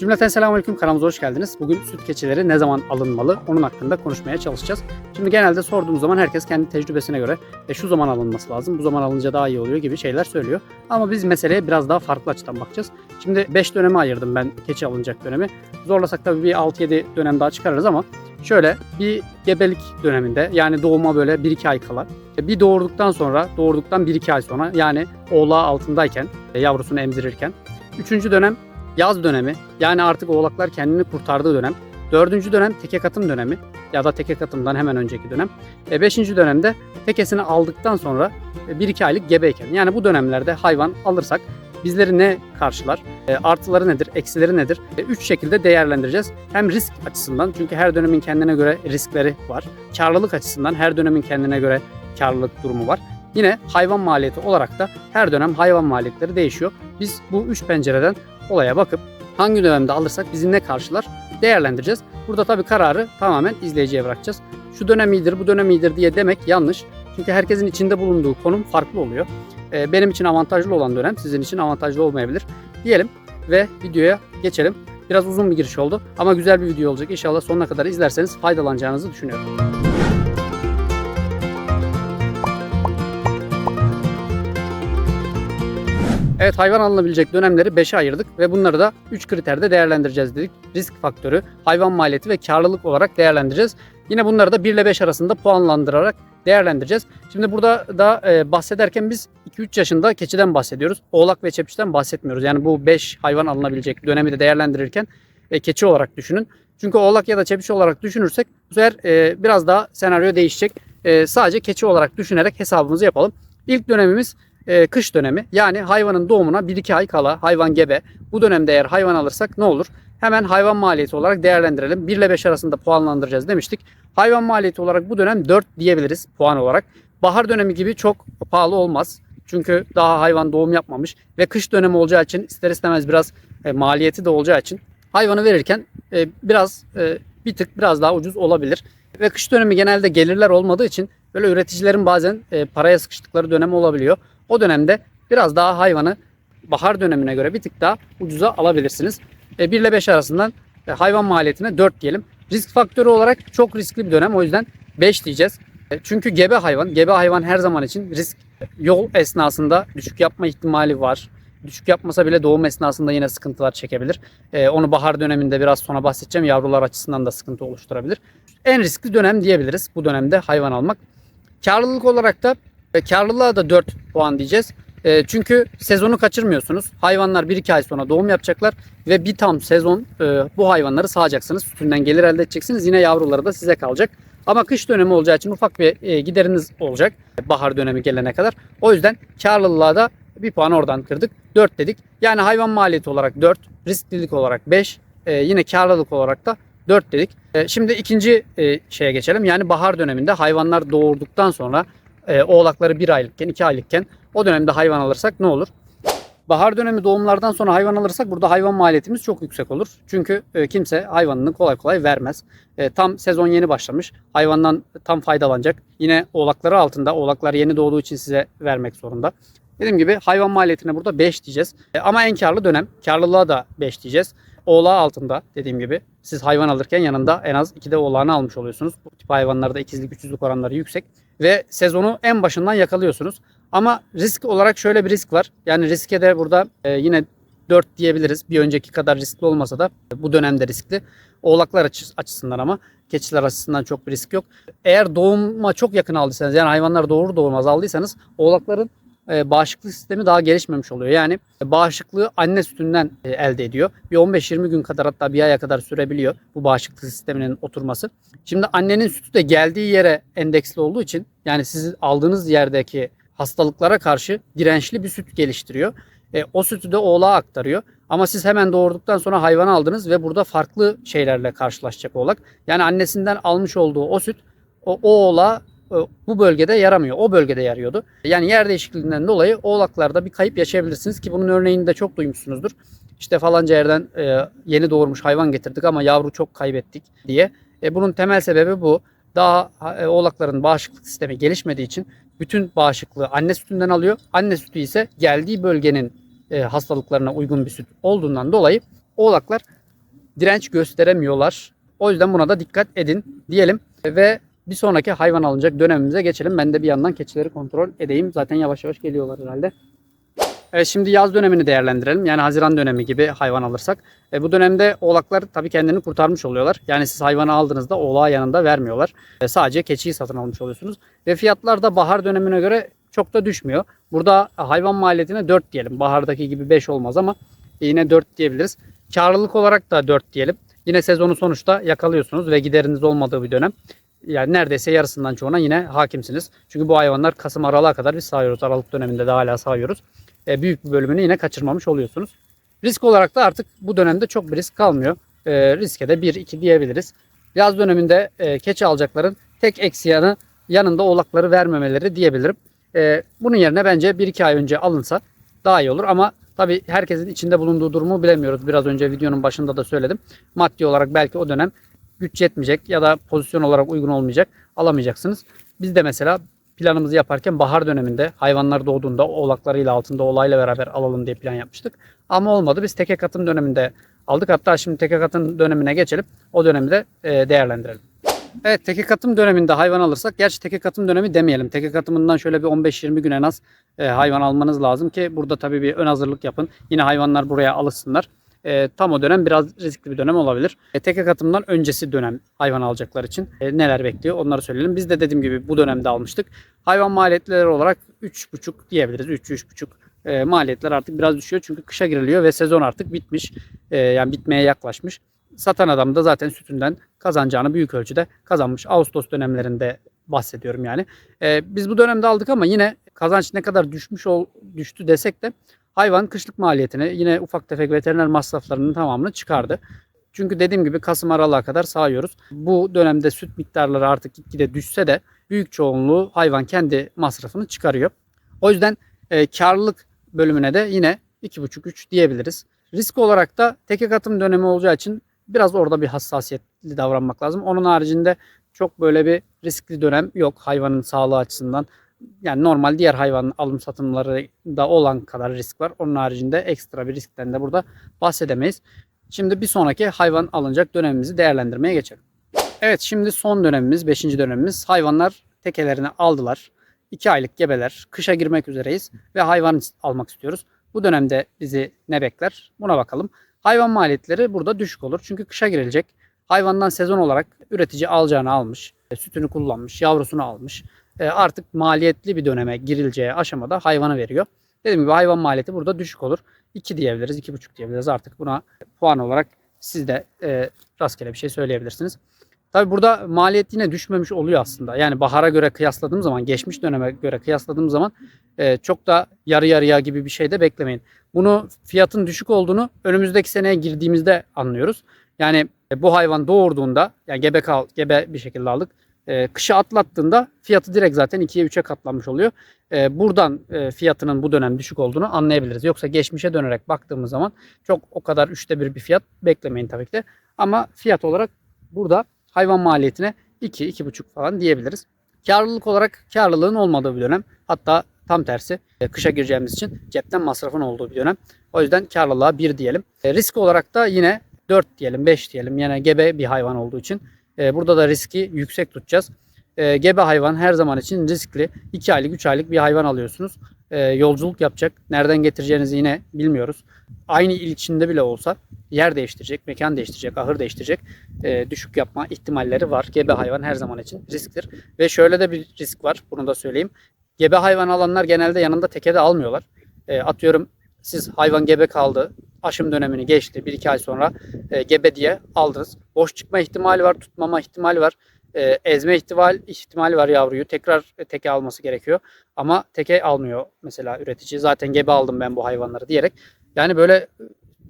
Cümleten selamünaleyküm kanalımıza hoş geldiniz. Bugün süt keçileri ne zaman alınmalı onun hakkında konuşmaya çalışacağız. Şimdi genelde sorduğumuz zaman herkes kendi tecrübesine göre e, şu zaman alınması lazım, bu zaman alınca daha iyi oluyor gibi şeyler söylüyor. Ama biz meseleye biraz daha farklı açıdan bakacağız. Şimdi 5 döneme ayırdım ben keçi alınacak dönemi. Zorlasak tabii bir 6-7 dönem daha çıkarırız ama şöyle bir gebelik döneminde yani doğuma böyle 1-2 ay kala e, bir doğurduktan sonra doğurduktan 1-2 ay sonra yani oğlağı altındayken e, yavrusunu emzirirken Üçüncü dönem yaz dönemi yani artık oğlaklar kendini kurtardığı dönem. Dördüncü dönem teke katım dönemi ya da teke katımdan hemen önceki dönem. E, beşinci dönemde tekesini aldıktan sonra e, bir iki aylık gebeyken yani bu dönemlerde hayvan alırsak bizleri ne karşılar? E, artıları nedir? Eksileri nedir? E, üç şekilde değerlendireceğiz. Hem risk açısından çünkü her dönemin kendine göre riskleri var. Karlılık açısından her dönemin kendine göre karlılık durumu var. Yine hayvan maliyeti olarak da her dönem hayvan maliyetleri değişiyor. Biz bu üç pencereden olaya bakıp hangi dönemde alırsak bizi ne karşılar değerlendireceğiz. Burada tabii kararı tamamen izleyiciye bırakacağız. Şu dönem iyidir, bu dönem iyidir diye demek yanlış. Çünkü herkesin içinde bulunduğu konum farklı oluyor. Ee, benim için avantajlı olan dönem sizin için avantajlı olmayabilir diyelim ve videoya geçelim. Biraz uzun bir giriş oldu ama güzel bir video olacak. İnşallah sonuna kadar izlerseniz faydalanacağınızı düşünüyorum. Evet hayvan alınabilecek dönemleri 5'e ayırdık ve bunları da 3 kriterde değerlendireceğiz dedik. Risk faktörü, hayvan maliyeti ve karlılık olarak değerlendireceğiz. Yine bunları da 1 ile 5 arasında puanlandırarak değerlendireceğiz. Şimdi burada da e, bahsederken biz 2-3 yaşında keçiden bahsediyoruz. Oğlak ve çepişten bahsetmiyoruz. Yani bu 5 hayvan alınabilecek dönemi de değerlendirirken e, keçi olarak düşünün. Çünkü oğlak ya da çepiş olarak düşünürsek bu sefer e, biraz daha senaryo değişecek. E, sadece keçi olarak düşünerek hesabımızı yapalım. İlk dönemimiz e, kış dönemi. Yani hayvanın doğumuna 1-2 ay kala hayvan gebe. Bu dönemde eğer hayvan alırsak ne olur? Hemen hayvan maliyeti olarak değerlendirelim. 1 ile 5 arasında puanlandıracağız demiştik. Hayvan maliyeti olarak bu dönem 4 diyebiliriz puan olarak. Bahar dönemi gibi çok pahalı olmaz. Çünkü daha hayvan doğum yapmamış ve kış dönemi olacağı için ister istemez biraz e, maliyeti de olacağı için hayvanı verirken e, biraz e, bir tık biraz daha ucuz olabilir. Ve kış dönemi genelde gelirler olmadığı için böyle üreticilerin bazen e, paraya sıkıştıkları dönem olabiliyor. O dönemde biraz daha hayvanı bahar dönemine göre bir tık daha ucuza alabilirsiniz. E, 1 ile 5 arasından e, hayvan maliyetine 4 diyelim. Risk faktörü olarak çok riskli bir dönem o yüzden 5 diyeceğiz. E, çünkü gebe hayvan, gebe hayvan her zaman için risk yol esnasında düşük yapma ihtimali var. Düşük yapmasa bile doğum esnasında yine sıkıntılar çekebilir. E, onu bahar döneminde biraz sonra bahsedeceğim. Yavrular açısından da sıkıntı oluşturabilir. En riskli dönem diyebiliriz bu dönemde hayvan almak. Karlılık olarak da e, karlılığa da 4 puan diyeceğiz. E, çünkü sezonu kaçırmıyorsunuz. Hayvanlar 1-2 ay sonra doğum yapacaklar ve bir tam sezon e, bu hayvanları sağacaksınız. Sütünden gelir elde edeceksiniz. Yine yavruları da size kalacak. Ama kış dönemi olacağı için ufak bir e, gideriniz olacak bahar dönemi gelene kadar. O yüzden karlılığa da bir puan oradan kırdık. 4 dedik. Yani hayvan maliyeti olarak 4, risklilik olarak 5, e, yine karlılık olarak da 4 dedik. E, şimdi ikinci e, şeye geçelim. Yani bahar döneminde hayvanlar doğurduktan sonra e, oğlakları 1 aylıkken 2 aylıkken o dönemde hayvan alırsak ne olur? Bahar dönemi doğumlardan sonra hayvan alırsak burada hayvan maliyetimiz çok yüksek olur. Çünkü e, kimse hayvanını kolay kolay vermez. E, tam sezon yeni başlamış. Hayvandan tam faydalanacak. Yine oğlakları altında. Oğlaklar yeni doğduğu için size vermek zorunda. Dediğim gibi hayvan maliyetine burada 5 diyeceğiz. E, ama en karlı dönem. Karlılığa da 5 diyeceğiz. Oğlağı altında dediğim gibi siz hayvan alırken yanında en az 2 de oğlağını almış oluyorsunuz. Bu tip hayvanlarda ikizlik üçüzlük oranları yüksek. Ve sezonu en başından yakalıyorsunuz. Ama risk olarak şöyle bir risk var. Yani riske de burada e, yine 4 diyebiliriz. Bir önceki kadar riskli olmasa da bu dönemde riskli. Oğlaklar açı- açısından ama keçiler açısından çok bir risk yok. Eğer doğuma çok yakın aldıysanız yani hayvanlar doğur doğurmaz aldıysanız oğlakların e, bağışıklık sistemi daha gelişmemiş oluyor. Yani bağışıklığı anne sütünden e, elde ediyor. Bir 15-20 gün kadar hatta bir aya kadar sürebiliyor bu bağışıklık sisteminin oturması. Şimdi annenin sütü de geldiği yere endeksli olduğu için yani siz aldığınız yerdeki hastalıklara karşı dirençli bir süt geliştiriyor. E, o sütü de oğlağa aktarıyor. Ama siz hemen doğurduktan sonra hayvan aldınız ve burada farklı şeylerle karşılaşacak oğlak. Yani annesinden almış olduğu o süt o, o oğlağa e, bu bölgede yaramıyor. O bölgede yarıyordu. Yani yer değişikliğinden dolayı oğlaklarda bir kayıp yaşayabilirsiniz ki bunun örneğini de çok duymuşsunuzdur. İşte falanca yerden e, yeni doğurmuş hayvan getirdik ama yavru çok kaybettik diye. E, bunun temel sebebi bu. Daha e, oğlakların bağışıklık sistemi gelişmediği için bütün bağışıklığı anne sütünden alıyor. Anne sütü ise geldiği bölgenin e, hastalıklarına uygun bir süt olduğundan dolayı oğlaklar direnç gösteremiyorlar. O yüzden buna da dikkat edin diyelim ve bir sonraki hayvan alınacak dönemimize geçelim. Ben de bir yandan keçileri kontrol edeyim. Zaten yavaş yavaş geliyorlar herhalde. Evet, şimdi yaz dönemini değerlendirelim. Yani Haziran dönemi gibi hayvan alırsak. E, bu dönemde oğlaklar tabii kendini kurtarmış oluyorlar. Yani siz hayvanı aldığınızda oğlağı yanında vermiyorlar. E, sadece keçiyi satın almış oluyorsunuz. Ve fiyatlar da bahar dönemine göre çok da düşmüyor. Burada hayvan maliyetine 4 diyelim. Bahardaki gibi 5 olmaz ama yine 4 diyebiliriz. Karlılık olarak da 4 diyelim. Yine sezonu sonuçta yakalıyorsunuz ve gideriniz olmadığı bir dönem. Yani neredeyse yarısından çoğuna yine hakimsiniz. Çünkü bu hayvanlar Kasım Aralık'a kadar biz sağıyoruz. Aralık döneminde de hala sağıyoruz. E, büyük bir bölümünü yine kaçırmamış oluyorsunuz. Risk olarak da artık bu dönemde çok bir risk kalmıyor. E, riske de 1-2 diyebiliriz. Yaz döneminde e, keçi alacakların tek eksi yanı yanında oğlakları vermemeleri diyebilirim. E, bunun yerine bence 1-2 ay önce alınsa daha iyi olur ama tabii herkesin içinde bulunduğu durumu bilemiyoruz. Biraz önce videonun başında da söyledim. Maddi olarak belki o dönem güç yetmeyecek ya da pozisyon olarak uygun olmayacak alamayacaksınız. Biz de mesela planımızı yaparken bahar döneminde hayvanlar doğduğunda oğlaklarıyla altında oğlayla beraber alalım diye plan yapmıştık. Ama olmadı. Biz teke katım döneminde aldık. Hatta şimdi teke katım dönemine geçelim. O dönemi de e, değerlendirelim. Evet teke katım döneminde hayvan alırsak gerçi teke katım dönemi demeyelim. Teke katımından şöyle bir 15-20 gün en az e, hayvan almanız lazım ki burada tabii bir ön hazırlık yapın. Yine hayvanlar buraya alışsınlar. E, tam o dönem biraz riskli bir dönem olabilir. E, teke katımdan öncesi dönem hayvan alacaklar için e, neler bekliyor onları söyleyelim. Biz de dediğim gibi bu dönemde almıştık. Hayvan maliyetleri olarak 3,5 diyebiliriz. 3-3,5 e, maliyetler artık biraz düşüyor. Çünkü kışa giriliyor ve sezon artık bitmiş. E, yani bitmeye yaklaşmış. Satan adam da zaten sütünden kazanacağını büyük ölçüde kazanmış. Ağustos dönemlerinde bahsediyorum yani. E, biz bu dönemde aldık ama yine kazanç ne kadar düşmüş ol, düştü desek de hayvan kışlık maliyetini yine ufak tefek veteriner masraflarının tamamını çıkardı. Çünkü dediğim gibi Kasım Aralık'a kadar sağıyoruz. Bu dönemde süt miktarları artık gitgide düşse de büyük çoğunluğu hayvan kendi masrafını çıkarıyor. O yüzden e, karlılık bölümüne de yine 2,5-3 diyebiliriz. Risk olarak da teke katım dönemi olacağı için biraz orada bir hassasiyetli davranmak lazım. Onun haricinde çok böyle bir riskli dönem yok hayvanın sağlığı açısından. Yani normal diğer hayvan alım satımları da olan kadar risk var. Onun haricinde ekstra bir riskten de burada bahsedemeyiz. Şimdi bir sonraki hayvan alınacak dönemimizi değerlendirmeye geçelim. Evet şimdi son dönemimiz, 5. dönemimiz. Hayvanlar tekelerini aldılar. 2 aylık gebeler. Kışa girmek üzereyiz ve hayvan almak istiyoruz. Bu dönemde bizi ne bekler? Buna bakalım. Hayvan maliyetleri burada düşük olur. Çünkü kışa girilecek. Hayvandan sezon olarak üretici alacağını almış. Sütünü kullanmış, yavrusunu almış. E, Artık maliyetli bir döneme girileceği aşamada hayvanı veriyor. Dediğim gibi hayvan maliyeti burada düşük olur. 2 diyebiliriz, 2,5 diyebiliriz. Artık buna puan olarak siz de e, rastgele bir şey söyleyebilirsiniz. Tabi burada maliyet yine düşmemiş oluyor aslında. Yani bahara göre kıyasladığım zaman, geçmiş döneme göre kıyasladığım zaman e, çok da yarı yarıya gibi bir şey de beklemeyin. Bunu fiyatın düşük olduğunu önümüzdeki seneye girdiğimizde anlıyoruz. Yani e, bu hayvan doğurduğunda, yani gebe kal, gebe bir şekilde aldık. E, kışı atlattığında fiyatı direkt zaten 2'ye 3'e katlanmış oluyor. E, buradan e, fiyatının bu dönem düşük olduğunu anlayabiliriz. Yoksa geçmişe dönerek baktığımız zaman çok o kadar üçte bir bir fiyat beklemeyin tabii ki de. Ama fiyat olarak burada hayvan maliyetine 2-2,5 falan diyebiliriz. Karlılık olarak karlılığın olmadığı bir dönem. Hatta tam tersi e, kışa gireceğimiz için cepten masrafın olduğu bir dönem. O yüzden karlılığa 1 diyelim. E, risk olarak da yine 4 diyelim 5 diyelim. Yani gebe bir hayvan olduğu için e, burada da riski yüksek tutacağız. E, gebe hayvan her zaman için riskli. 2 aylık 3 aylık bir hayvan alıyorsunuz. E, yolculuk yapacak. Nereden getireceğinizi yine bilmiyoruz. Aynı il içinde bile olsa yer değiştirecek, mekan değiştirecek, ahır değiştirecek düşük yapma ihtimalleri var. Gebe hayvan her zaman için risktir. Ve şöyle de bir risk var. Bunu da söyleyeyim. Gebe hayvan alanlar genelde yanında teke de almıyorlar. Atıyorum siz hayvan gebe kaldı. Aşım dönemini geçti. 1-2 ay sonra e, gebe diye aldınız. Boş çıkma ihtimali var. Tutmama ihtimali var. E, ezme ihtimal, ihtimali var yavruyu. Tekrar teke alması gerekiyor. Ama teke almıyor mesela üretici. Zaten gebe aldım ben bu hayvanları diyerek. Yani böyle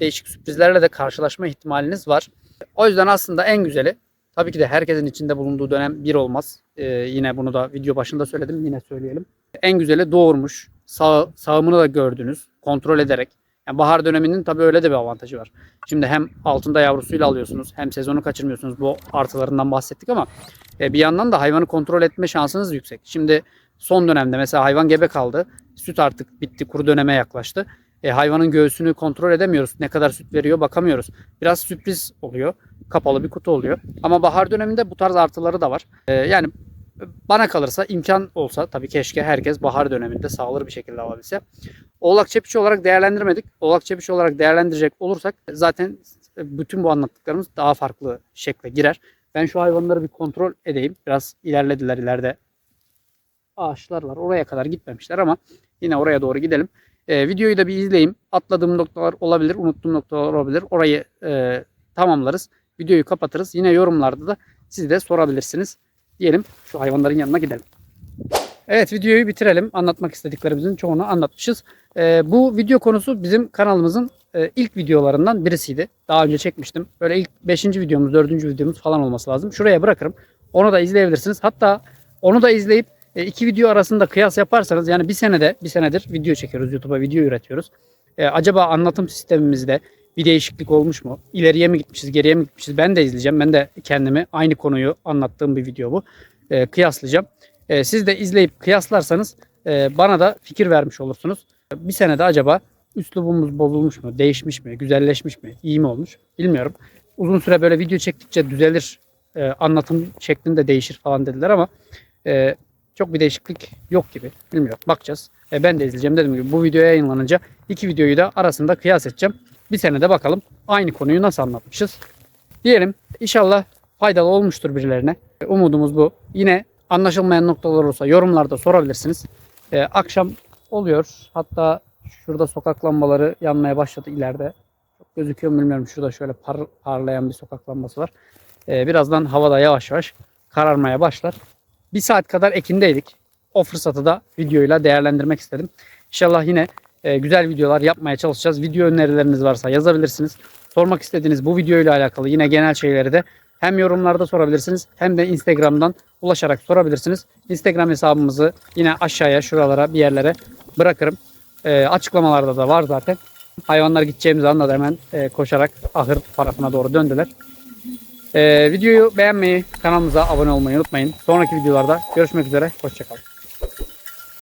değişik sürprizlerle de karşılaşma ihtimaliniz var. O yüzden aslında en güzeli tabii ki de herkesin içinde bulunduğu dönem bir olmaz. Ee, yine bunu da video başında söyledim yine söyleyelim. En güzeli doğurmuş, sağ, sağımını da gördünüz, kontrol ederek. Yani bahar döneminin tabii öyle de bir avantajı var. Şimdi hem altında yavrusuyla alıyorsunuz hem sezonu kaçırmıyorsunuz. Bu artılarından bahsettik ama e, bir yandan da hayvanı kontrol etme şansınız yüksek. Şimdi son dönemde mesela hayvan gebe kaldı. Süt artık bitti, kuru döneme yaklaştı. E, hayvanın göğsünü kontrol edemiyoruz. Ne kadar süt veriyor bakamıyoruz. Biraz sürpriz oluyor. Kapalı bir kutu oluyor. Ama bahar döneminde bu tarz artıları da var. E, yani bana kalırsa imkan olsa tabii keşke herkes bahar döneminde sağlıklı bir şekilde alabilse. Oğlak çepiçi olarak değerlendirmedik. Oğlak çepiçi olarak değerlendirecek olursak zaten bütün bu anlattıklarımız daha farklı şekle girer. Ben şu hayvanları bir kontrol edeyim. Biraz ilerlediler ileride. Ağaçlar var. Oraya kadar gitmemişler ama yine oraya doğru gidelim. Ee, videoyu da bir izleyeyim. Atladığım noktalar olabilir, unuttuğum noktalar olabilir. Orayı e, tamamlarız. Videoyu kapatırız. Yine yorumlarda da siz de sorabilirsiniz. Diyelim şu hayvanların yanına gidelim. Evet videoyu bitirelim. Anlatmak istediklerimizin çoğunu anlatmışız. Ee, bu video konusu bizim kanalımızın e, ilk videolarından birisiydi. Daha önce çekmiştim. Böyle ilk 5. videomuz, 4. videomuz falan olması lazım. Şuraya bırakırım. Onu da izleyebilirsiniz. Hatta onu da izleyip e, iki video arasında kıyas yaparsanız yani bir senede bir senedir video çekiyoruz. YouTube'a video üretiyoruz. E, acaba anlatım sistemimizde bir değişiklik olmuş mu? İleriye mi gitmişiz, geriye mi gitmişiz? Ben de izleyeceğim. Ben de kendimi aynı konuyu anlattığım bir video bu. E, kıyaslayacağım. E, siz de izleyip kıyaslarsanız e, bana da fikir vermiş olursunuz. Bir senede acaba üslubumuz bozulmuş mu, değişmiş mi, güzelleşmiş mi, iyi mi olmuş bilmiyorum. Uzun süre böyle video çektikçe düzelir, e, anlatım şeklinde değişir falan dediler ama e, çok bir değişiklik yok gibi. Bilmiyorum. Bakacağız. E, ben de izleyeceğim. Dediğim gibi bu video yayınlanınca iki videoyu da arasında kıyas edeceğim. Bir senede bakalım aynı konuyu nasıl anlatmışız. Diyelim inşallah faydalı olmuştur birilerine. Umudumuz bu. Yine anlaşılmayan noktalar olursa yorumlarda sorabilirsiniz. E, akşam oluyor. Hatta şurada sokak lambaları yanmaya başladı ileride. Gözüküyor mu bilmiyorum. Şurada şöyle par- parlayan bir sokak lambası var. E, birazdan havada yavaş yavaş kararmaya başlar. Bir saat kadar ekindeydik. O fırsatı da videoyla değerlendirmek istedim. İnşallah yine e, güzel videolar yapmaya çalışacağız. Video önerileriniz varsa yazabilirsiniz. Sormak istediğiniz bu videoyla alakalı yine genel şeyleri de hem yorumlarda sorabilirsiniz hem de Instagram'dan ulaşarak sorabilirsiniz. Instagram hesabımızı yine aşağıya şuralara bir yerlere bırakırım. E, açıklamalarda da var zaten. Hayvanlar gideceğimiz anda da hemen e, koşarak ahır tarafına doğru döndüler. Ee, videoyu beğenmeyi, kanalımıza abone olmayı unutmayın. Sonraki videolarda görüşmek üzere. Hoşçakalın.